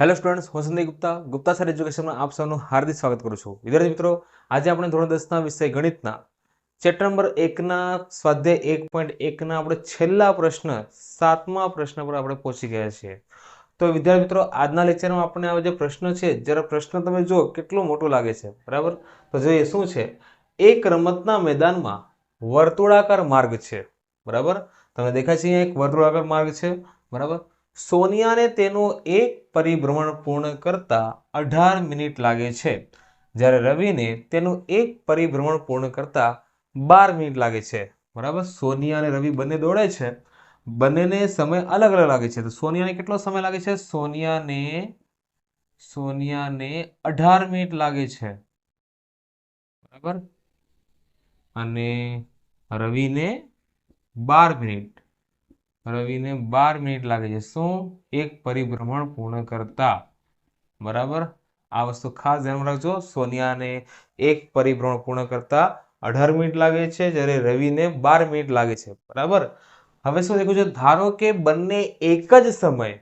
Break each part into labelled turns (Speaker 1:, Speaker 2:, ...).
Speaker 1: Hello students હું Sandeep Gupta Gupta sir એજ્યુકેશનમાં આપ સૌનું હાર્દિક સ્વાગત કરું છું. વિદ્યાર્થી મિત્રો, આજે આપણે ધોરણ દસના વિષય ગણિતના ચેપ્ટર નંબર એકના સ્વાધ્યાય એક પોઈન્ટ એકના આપણે છેલ્લા પ્રશ્ન, સાતમા પ્રશ્ન પર આપણે પહોંચી ગયા છીએ. તો વિદ્યાર્થી મિત્રો, આજના લેક્ચરમાં આપણે આ જે પ્રશ્ન છે, જરા પ્રશ્ન તમે જુઓ, કેટલો મોટો લાગે છે. બરાબર? તો જોઈએ શું છે? એક રમતના મેદાનમાં વર્તુળાકાર માર્ગ છે. બરાબર? તમે દેખાય છે અહીંયા એક વર્તુળાકાર માર્ગ છે. બરાબર? સોનિયાને તેનું એક પરિભ્રમણ પૂર્ણ કરતા અઢાર મિનિટ લાગે છે. જ્યારે રવિને તેનું એક પરિભ્રમણ પૂર્ણ કરતા બાર મિનિટ લાગે છે. બરાબર? સોનિયા અને રવિ બંને દોડે છે. બંનેને સમય અલગ અલગ લાગે છે. તો સોનિયાને કેટલો સમય લાગે છે? સોનિયાને સોનિયાને અઢાર મિનિટ લાગે છે. બરાબર? અને રવિને બાર મિનિટ. રવિને બાર મિનિટ લાગે છે. શું એક પરિભ્રમણ પૂર્ણ કરતા? બરાબર? આ વસ્તુ ખાસ ધ્યાનમાં રાખજો. સોનિયાને એક પરિભ્રમણ પૂર્ણ કરતા અઢાર મિનિટ લાગે છે, જ્યારે રવિને બાર મિનિટ લાગે છે. બરાબર? હવે શું દેખું છે? ધારો કે બંને એક જ સમયે,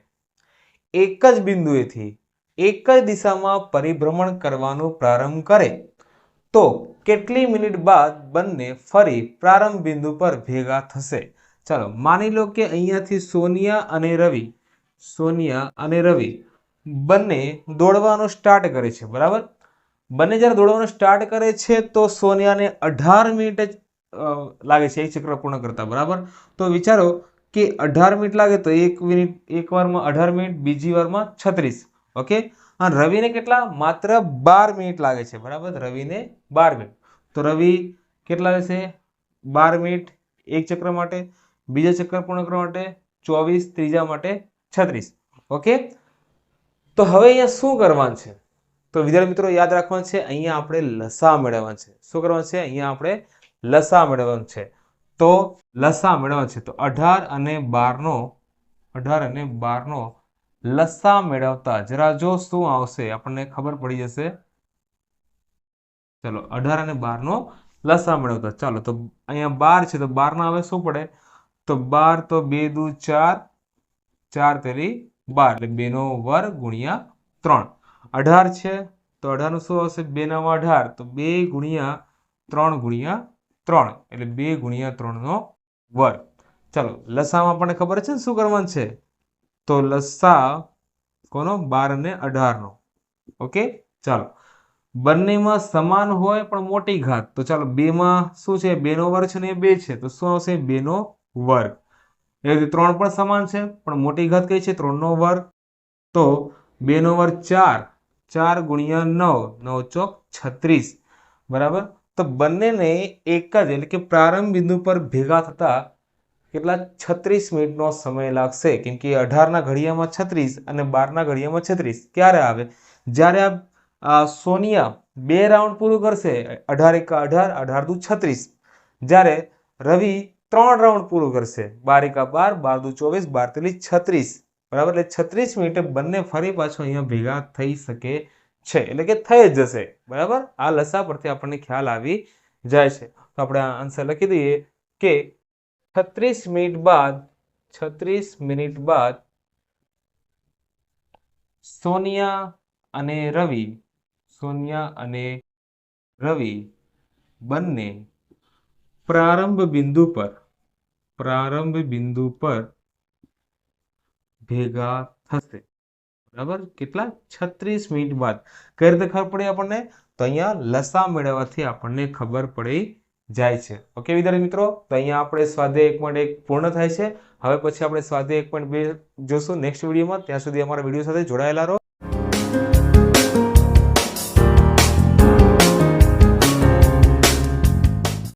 Speaker 1: એક જ બિંદુએથી, એક જ દિશામાં પરિભ્રમણ કરવાનું પ્રારંભ કરે, તો કેટલી મિનિટ બાદ બંને ફરી પ્રારંભ બિંદુ પર ભેગા થશે? ચાલો, માની લો કે અહીંયાથી સોનિયા અને રવિ, સોનિયા અને રવિ બંને દોડવાનું સ્ટાર્ટ કરે છે, બરાબર? બંને જ્યારે દોડવાનું સ્ટાર્ટ કરે છે તો સોનિયાને અઢાર મિનિટ જ લાગે છે એક ચક્ર પૂર્ણ કરતા, બરાબર? તો વિચારો કે અઢાર મિનિટ લાગે તો એક મિનિટ એક વારમાં અઢાર મિનિટ બીજી વારમાં છત્રીસ ઓકે અને રવિને કેટલા? માત્ર બાર મિનિટ લાગે છે, બરાબર? રવિને બાર મિનિટ તો રવિ કેટલા લેશે? બાર મિનિટ એક ચક્ર માટે. બીજા ચક્કર પૂર્ણ કરવા માટે ચોવીસ, ત્રીજા માટે છત્રીસ. ઓકે? તો હવે અહીંયા શું કરવાનું છે? તો વિદ્યાર્થી મિત્રો, યાદ રાખવાનું છે, અહીંયા આપણે લસા મેળવવાનું છે. શું કરવાનું છે? અહીંયા આપણે લસા મેળવવાનું છે. તો લસા મેળવવાનું છે. તો અઢાર અને બારનો, અઢાર અને બારનો લસા મેળવતા જરા જો શું આવશે, આપણને ખબર પડી જશે. ચલો, અઢાર અને બારનો લસા મેળવતા. ચાલો, તો અહીંયા બાર છે, તો બારના હવે શું પડે? તો બાર તો બે દુ ચાર ચાર તેરી બાર. એટલે બેનો વર્ગ ગુણ્યા ત્રણ. અઢાર છે તો અઢારનું શું આવશે? બે નવા અઢાર. તો બે ગુણ્યા ત્રણ ગુણ્યા ત્રણ. એટલે બે ગુણ્યા ત્રણનો વર્ગ ચાલો, લસામાં આપણને ખબર છે ને શું કરવાનું છે? તો લસા કોનો? બાર અને અઢારનો. ઓકે? ચાલો. બંનેમાં સમાન હોય પણ મોટી ઘાત. તો ચાલો, બેમાં શું છે? બેનો વર્ગ છે ને એ બે છે. તો શું આવશે? બેનો વર્ગ. એ રીતે ત્રણ પણ સમાન છે, પણ મોટી ઘાત કઈ છે? ત્રણનો વર્ગ. તો બેનો વર્ગ ચાર. ચાર ગુણ્યા નવ. નવ ચોક છત્રીસ. બરાબર? તો બંનેને એક જ, એટલે કે પ્રારંભ બિંદુ પર ભેગા થતા કેટલા? છત્રીસ મિનિટનો સમય લાગશે. કેમ કે અઢારના ઘડિયામાં છત્રીસ અને બારના ઘડિયામાં છત્રીસ. ક્યારે આવે? જ્યારે આ સોનિયા બે રાઉન્ડ પૂરું કરશે, અઢાર એક અઢાર અઢાર દુ છત્રીસ. જ્યારે રવિ ત્રણ રાઉન્ડ પૂરું કરશે. બાર એકા બાર બાર દુ ચોવીસ બાર તેલી છત્રીસ. બરાબર? એટલે છત્રીસ મિનિટે બંને ફરી પાછો અહીંયા ભેગા થઈ શકે છે. એટલે કે થઈ જ જશે. બરાબર? આ લસા પરથી આપણને ખ્યાલ આવી જાય છે. તો આપણે આન્સર લખી દઈએ કે છત્રીસ મિનિટ બાદ, છત્રીસ મિનિટ બાદ સોનિયા અને રવિ, સોનિયા અને રવિ બંને પ્રારંભ બિંદુ પર, પ્રારંભ બિંદુ પર ભેગા થશે. બરાબર? કેટલા? છત્રીસ મિનિટ બાદ. કઈ રીતે ખબર પડી આપણને? તો અહીંયા લસા મેળવવાથી આપણને ખબર પડી જાય છે. ઓકે વિદ્યાર્થી મિત્રો? તો અહીંયા આપણે સ્વાધ્યાય એક પોઈન્ટ એક પૂર્ણ થાય છે. હવે પછી આપણે સ્વાધ્યાય એક પોઈન્ટ બે જોશું નેક્સ્ટ વિડીયોમાં. ત્યાં સુધી અમારા વીડિયો સાથે જોડાયેલા રહો.